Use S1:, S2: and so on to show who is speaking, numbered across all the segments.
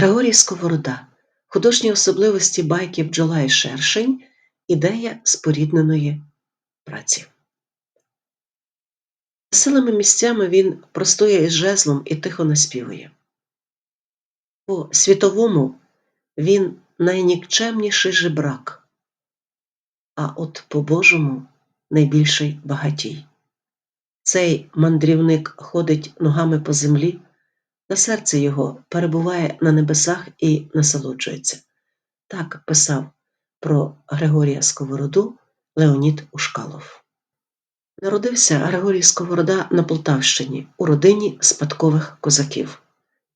S1: Григорій Сковорода. Художні особливості байки бджола і шершень. Ідея спорідненої праці. Веселими місцями він простоє із жезлом і тихо наспівує. По світовому він найнікчемніший жебрак, а от по Божому найбільший багатій. Цей мандрівник ходить ногами по землі, та серце його перебуває на небесах і насолоджується. Так писав про Григорія Сковороду Леонід Ушкалов. Народився Григорій Сковорода на Полтавщині у родині спадкових козаків.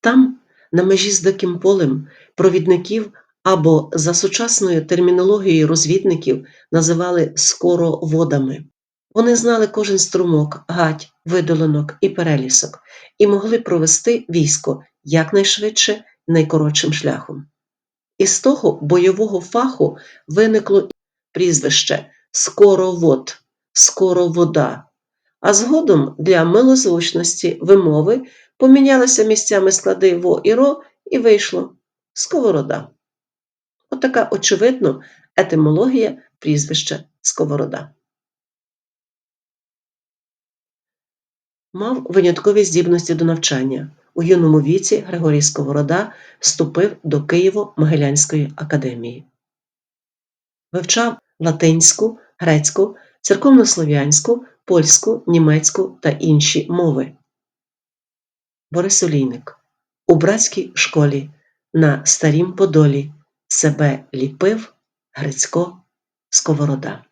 S1: Там, на межі з диким полем, провідників або за сучасною термінологією розвідників називали скороводами. Вони знали кожен струмок, гать, видолинок і перелісок і могли провести військо якнайшвидше найкоротшим шляхом. Із того бойового фаху виникло прізвище скоровод, скоровода, а згодом для милозвучності вимови помінялися місцями склади во і ро, і вийшло сковорода. Отака, очевидно, етимологія прізвища Сковорода. Мав виняткові здібності до навчання. У юному віці Григорій Сковорода вступив до Києво-Могилянської академії. Вивчав латинську, грецьку, церковнослов'янську, польську, німецьку та інші мови. Борис Олійник у братській школі на Старім Подолі себе ліпив Грицько Сковорода.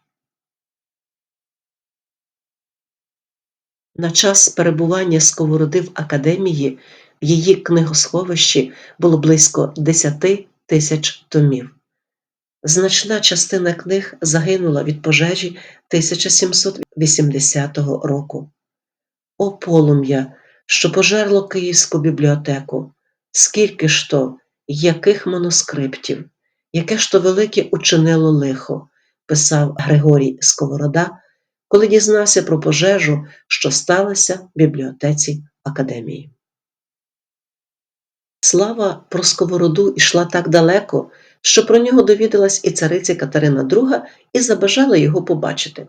S1: На час перебування Сковороди в академії в її книгосховищі було близько 10 тисяч томів. Значна частина книг загинула від пожежі 1780 року. О полум'я, що пожерло Київську бібліотеку, скільки ж то, яких манускриптів, яке ж то велике учинило лихо, писав Григорій Сковорода коли дізнався про пожежу, що сталася в бібліотеці академії. Слава про сковороду йшла так далеко, що про нього довідалась і цариця Катерина II і забажала його побачити.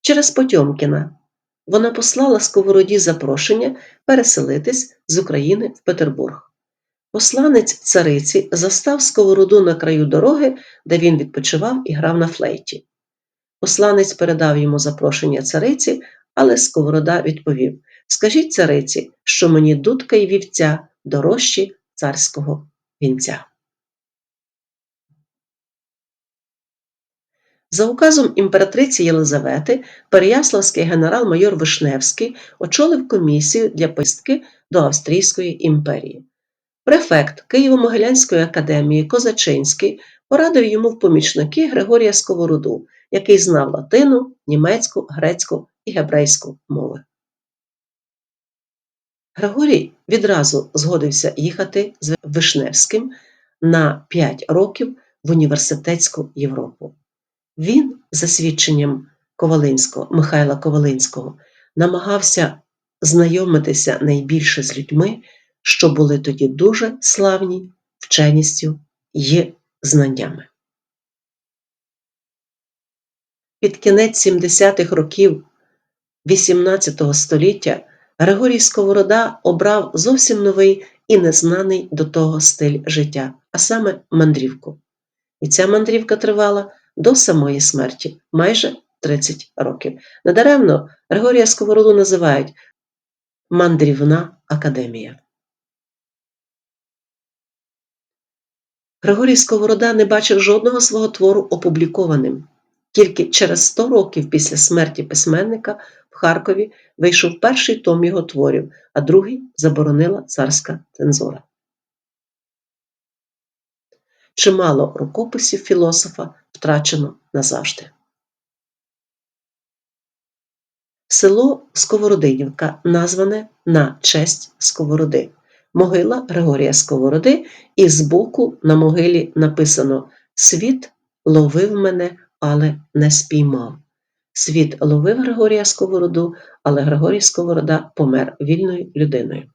S1: Через Потьомкіна вона послала сковороді запрошення переселитись з України в Петербург. Посланець цариці застав сковороду на краю дороги, де він відпочивав і грав на флейті. Посланець передав йому запрошення цариці, але Сковорода відповів Скажіть цариці, що мені дудка й вівця дорожчі царського вінця. За указом імператриці Єлизавети Переяславський генерал-майор Вишневський очолив комісію для поїздки до Австрійської імперії. Префект Києво-Могилянської академії Козачинський порадив йому в помічники Григорія Сковороду, який знав латину, німецьку, грецьку і гебрейську мови. Григорій відразу згодився їхати з Вишневським на 5 років в університетську Європу. Він, за свідченням Ковалинського, Михайла Ковалинського, намагався знайомитися найбільше з людьми, що були тоді дуже славні вченістю і знаннями. Під кінець 70-х років XVIII століття Григорій Сковорода обрав зовсім новий і незнаний до того стиль життя, а саме мандрівку. І ця мандрівка тривала до самої смерті майже 30 років. Недаремно Григорія Сковороду називають мандрівна академія. Григорій Сковорода не бачив жодного свого твору опублікованим. Тільки через 100 років після смерті письменника в Харкові вийшов перший том його творів, а другий заборонила царська цензура. Чимало рукописів філософа втрачено назавжди. Село Сковородинівка назване на честь Сковороди, могила Григорія Сковороди, і збоку на могилі написано Світ ловив мене але не спіймав. Світ ловив Григорія Сковороду, але Григорій Сковорода помер вільною людиною.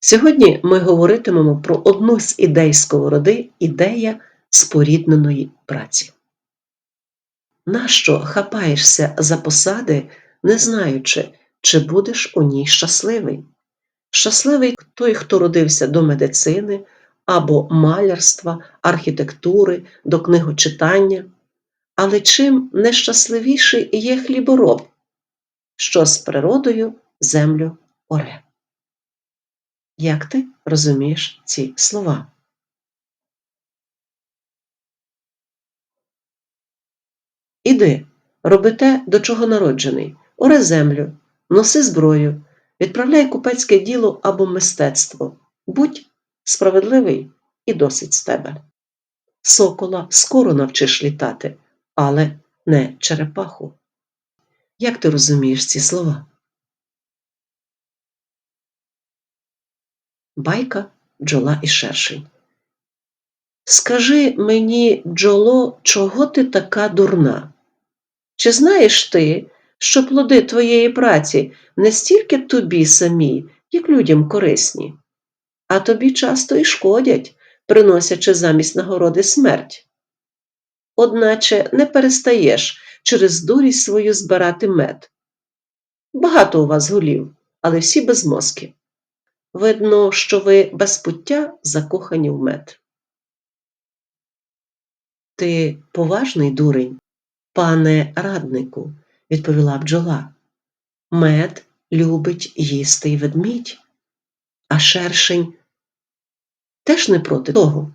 S1: Сьогодні ми говоритимемо про одну з ідей сковороди ідея спорідненої праці. Нащо хапаєшся за посади, не знаючи, чи будеш у ній щасливий? Щасливий той, хто родився до медицини або малярства, архітектури, до книгочитання. Але чим нещасливіший є хлібороб, що з природою землю оре. Як ти розумієш ці слова? Іди, роби те, до чого народжений, оре землю, носи зброю, відправляй купецьке діло або мистецтво, будь справедливий і досить з тебе. Сокола скоро навчиш літати, але не черепаху. Як ти розумієш ці слова? Байка бджола і шершень. Скажи мені, бджоло, чого ти така дурна? Чи знаєш ти, що плоди твоєї праці не стільки тобі самі, як людям корисні, а тобі часто і шкодять, приносячи замість нагороди смерть? Одначе не перестаєш через дурість свою збирати мед. Багато у вас голів, але всі без мозки. Видно, що ви без пуття закохані в мед. Ти поважний дурень, пане раднику, відповіла бджола. Мед любить їсти й ведмідь, а шершень теж не проти того.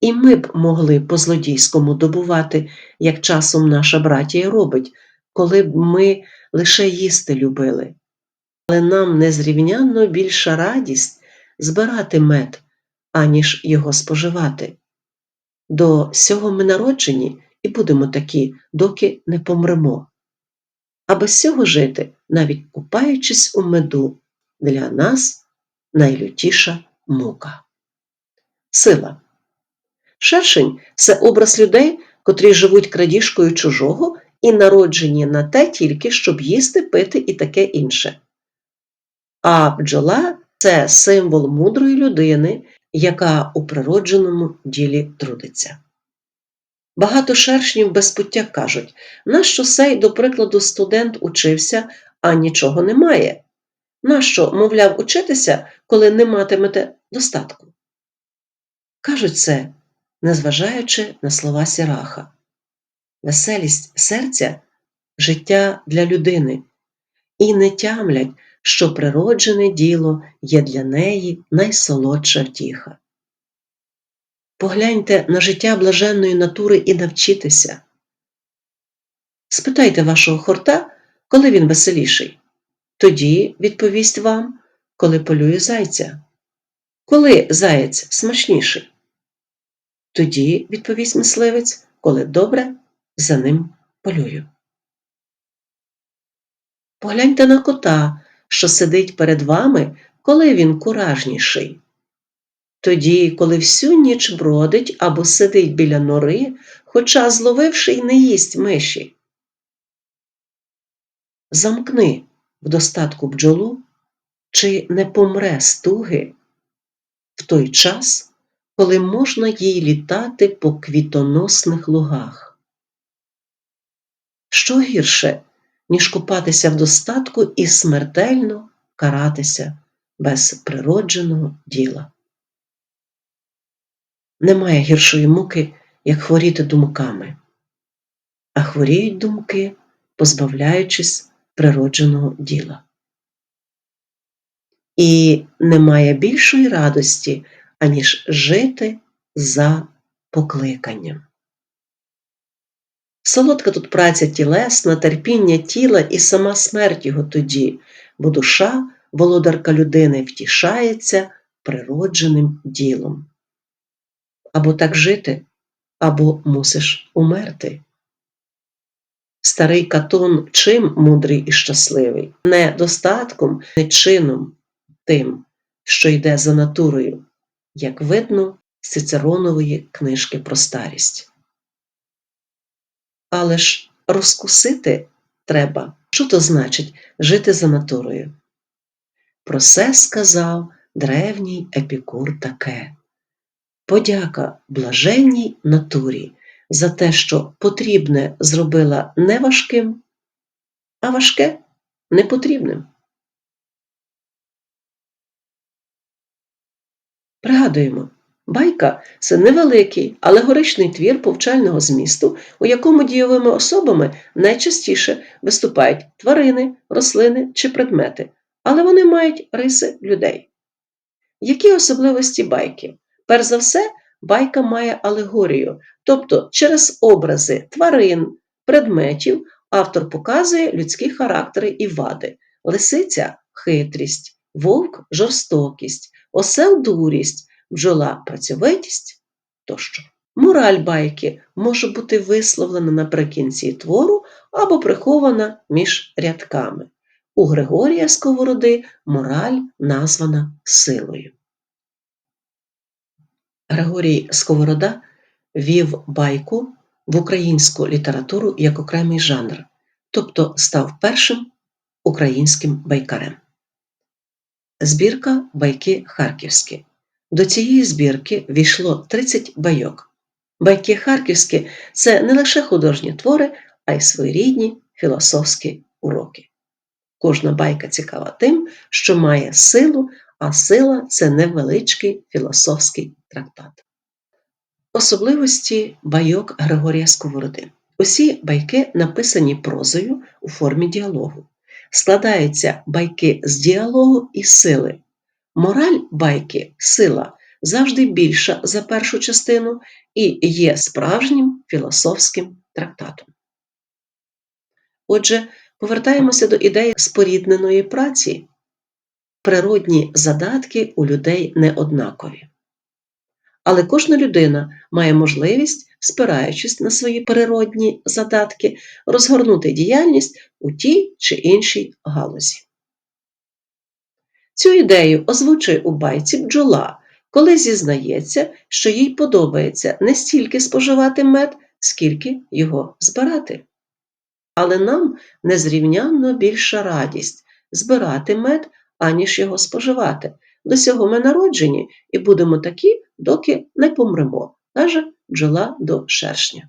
S1: І ми б могли по злодійському добувати, як часом наша братія робить, коли б ми лише їсти любили. Але нам незрівнянно більша радість збирати мед, аніж його споживати. До сього ми народжені і будемо такі, доки не помремо. А без цього жити, навіть купаючись у меду, для нас найлютіша мука. Сила. Шершень це образ людей, котрі живуть крадіжкою чужого і народжені на те тільки, щоб їсти, пити і таке інше. А бджола це символ мудрої людини, яка у природженому ділі трудиться. Багато шершнів без пуття кажуть, нащо сей, до прикладу, студент учився, а нічого немає? Нащо, мовляв, учитися, коли не матимете достатку? Кажуть це, незважаючи на слова Сіраха. Веселість серця життя для людини, і не тямлять, що природжене діло є для неї найсолодша втіха. Погляньте на життя блаженної натури і навчитеся. Спитайте вашого хорта, коли він веселіший. Тоді відповість вам, коли полює зайця. Коли заєць смачніший? Тоді, відповість мисливець, коли добре за ним полюю. Погляньте на кота, що сидить перед вами, коли він куражніший. Тоді, коли всю ніч бродить або сидить біля нори, хоча зловивши й не їсть миші. Замкни в достатку бджолу, чи не помре стуги в той час, коли можна їй літати по квітоносних лугах. Що гірше, ніж купатися в достатку і смертельно каратися без природженого діла? Немає гіршої муки, як хворіти думками, а хворіють думки, позбавляючись природженого діла. І немає більшої радості, аніж жити за покликанням. Солодка тут праця тілесна, терпіння тіла і сама смерть його тоді, бо душа, володарка людини, втішається природженим ділом. Або так жити, або мусиш умерти. Старий Катон чим мудрий і щасливий, не достатком, не чином тим, що йде за натурою, як видно з Цицеронової книжки про старість. Але ж розкусити треба, що то значить жити за натурою. Про це сказав древній епікур таке. Подяка блаженній натурі за те, що потрібне зробила не важким, а важке непотрібним. Пригадуємо, байка це невеликий алегоричний твір повчального змісту, у якому дійовими особами найчастіше виступають тварини, рослини чи предмети, але вони мають риси людей. Які особливості байки? Перш за все, байка має алегорію, тобто через образи тварин, предметів автор показує людські характери і вади, лисиця хитрість, вовк жорстокість, осел дурість, бджола працьовитість тощо. Мораль байки може бути висловлена наприкінці твору або прихована між рядками. У Григорія Сковороди мораль названа силою. Григорій Сковорода вів байку в українську літературу як окремий жанр, тобто став першим українським байкарем. Збірка Байки Харківські. До цієї збірки війшло 30 байок. Байки Харківські це не лише художні твори, а й своєрідні філософські уроки. Кожна байка цікава тим, що має силу, а сила це невеличкий філософський трактат. Особливості байок Григорія Сковороди. Усі байки написані прозою у формі діалогу. Складаються байки з діалогу і сили. Мораль байки, сила завжди більша за першу частину і є справжнім філософським трактатом. Отже, повертаємося до ідеї спорідненої праці. Природні задатки у людей не однакові. Але кожна людина має можливість, спираючись на свої природні задатки, розгорнути діяльність у тій чи іншій галузі. Цю ідею озвучує у байці бджола, коли зізнається, що їй подобається не стільки споживати мед, скільки його збирати. Але нам незрівнянно більша радість збирати мед, аніж його споживати. До цього ми народжені і будемо такі, доки не помремо, каже бджола до шершня.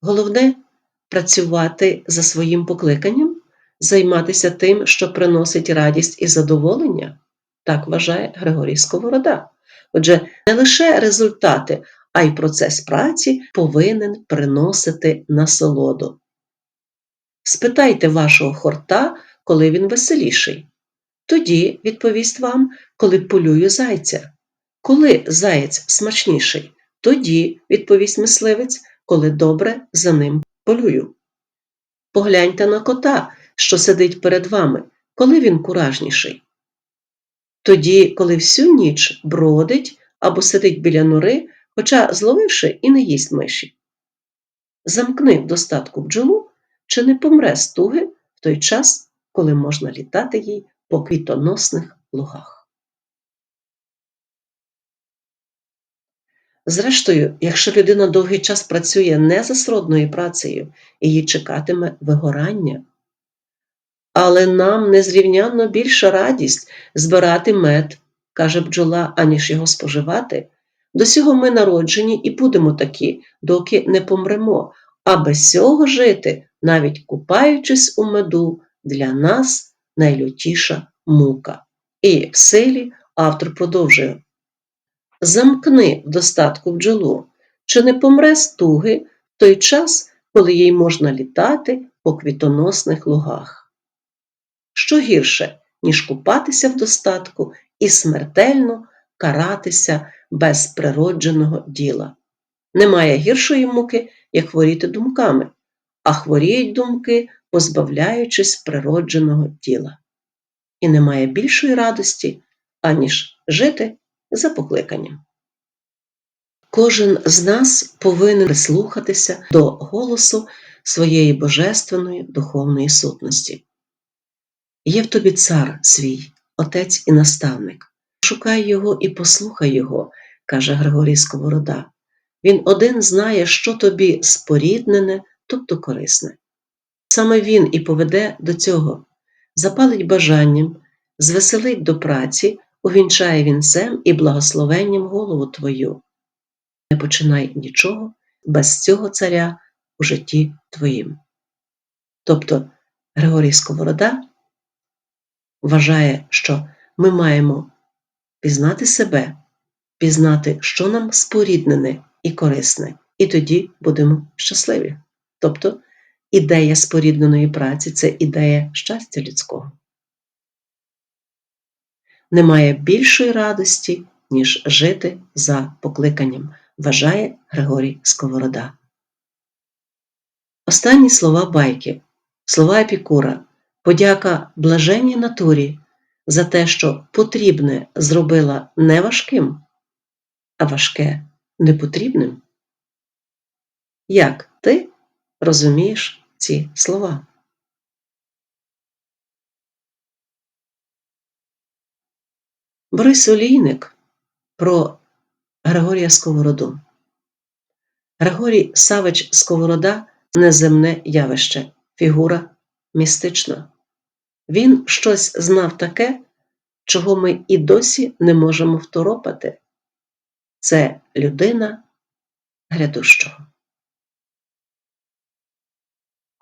S1: Головне працювати за своїм покликанням, займатися тим, що приносить радість і задоволення, так вважає Григорій Сковорода. Отже, не лише результати, а й процес праці повинен приносити насолоду. Спитайте вашого хорта, коли він веселіший. Тоді відповість вам, коли полюю зайця. Коли заєць смачніший, тоді відповість мисливець, коли добре за ним полюю. Погляньте на кота, що сидить перед вами, коли він куражніший. Тоді, коли всю ніч бродить або сидить біля нори, хоча зловивши і не їсть миші. Замкни в достатку бджолу, чи не помре з туги в той час, коли можна літати їй по квітоносних лугах. Зрештою, якщо людина довгий час працює не за сродною працею, її чекатиме вигорання. Але нам незрівнянно більша радість збирати мед, каже бджола, аніж його споживати. До цього ми народжені і будемо такі, доки не помремо, а без цього жити, навіть купаючись у меду, для нас найлютіша мука. І в силі автор продовжує Замкни в достатку бджолу, чи не помре з туги в той час, коли їй можна літати по квітоносних лугах. Що гірше, ніж купатися в достатку і смертельно каратися без природженого діла. Немає гіршої муки, як хворіти думками, а хворіють думки, позбавляючись природженого тіла. І немає більшої радості, аніж жити за покликанням. Кожен з нас повинен прислухатися до голосу своєї божественної духовної сутності. Є в тобі цар свій, отець і наставник. Шукай його і послухай його, каже Григорій Сковорода. Він один знає, що тобі споріднене, тобто корисне. Саме він і поведе до цього, запалить бажанням, звеселить до праці, увінчає вінцем і благословенням голову твою. Не починай нічого без цього царя у житті твоїм. Тобто Григорій Сковорода вважає, що ми маємо пізнати себе, пізнати, що нам споріднене і корисне, і тоді будемо щасливі. Тобто ідея спорідненої праці це ідея щастя людського. Немає більшої радості, ніж жити за покликанням, вважає Григорій Сковорода. Останні слова байки, слова Епікура, подяка блаженній натурі за те, що потрібне зробила не важким, а важке непотрібним. Як ти розумієш ці слова? Борис Олійник про Григорія Сковороду. Григорій Савич Сковорода неземне явище, фігура містична. Він щось знав таке, чого ми і досі не можемо второпати. Це людина грядущого.